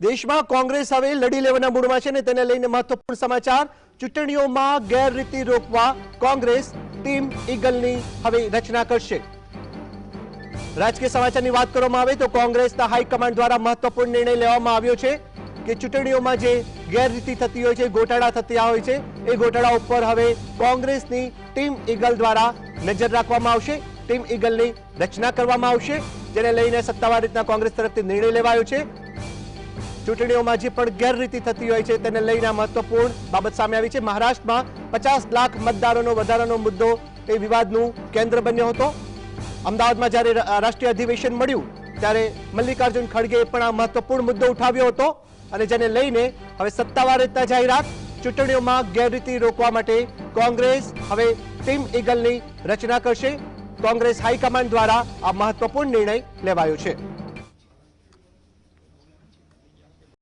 દેશમાં કોંગ્રેસ હવે લડી લેવાના મૂડમાં છે ને તેને લઈને મહત્વપૂર્ણ સમાચાર. ચૂંટણીઓમાં ગેરરીતિ રોકવા કોંગ્રેસ ટીમ ઈગલની હવે રચના કરશે. રાજકીય સમાચારની વાત કરવામાં આવે તો કોંગ્રેસના હાઈકમાન્ડ દ્વારા મહત્વપૂર્ણ નિર્ણય લેવામાં આવ્યો છે કે ચૂંટણીઓમાં જે ગેરરીતિ થતી હોય છે, ગોટાળા થતા હોય છે, એ ગોટાળા ઉપર હવે કોંગ્રેસની ટીમ ઈગલ દ્વારા નજર રાખવામાં આવશે. ટીમ ઈગલની રચના કરવામાં આવશે, જેને લઈને સત્તાવાર રીતના કોંગ્રેસ તરફથી નિર્ણય લેવાયો છે. ચૂંટણીઓમાં જે પણ ગેરરીતિ થતી હોય છે તેને લઈને મહત્વપૂર્ણ બાબત સામે આવી છે. મહારાષ્ટ્રમાં પચાસ લાખ મતદારોનો વધારાનો મુદ્દો એ વિવાદનું કેન્દ્ર બન્યો હતો. અમદાવાદમાં જ્યારે રાષ્ટ્રીય અધિવેશન મળ્યું, ત્યારે મલ્લિકાર્જુન ખડગેએ પણ આ મહત્વપૂર્ણ મુદ્દો ઉઠાવ્યો હતો અને જેને લઈને હવે સત્તાવાર રીતના જાહેરાત. ચૂંટણીઓમાં ગેરરીતિ રોકવા માટે કોંગ્રેસ હવે ટીમ ઈગલની રચના કરશે. કોંગ્રેસ હાઈકમાન્ડ દ્વારા આ મહત્વપૂર્ણ નિર્ણય લેવાયો છે.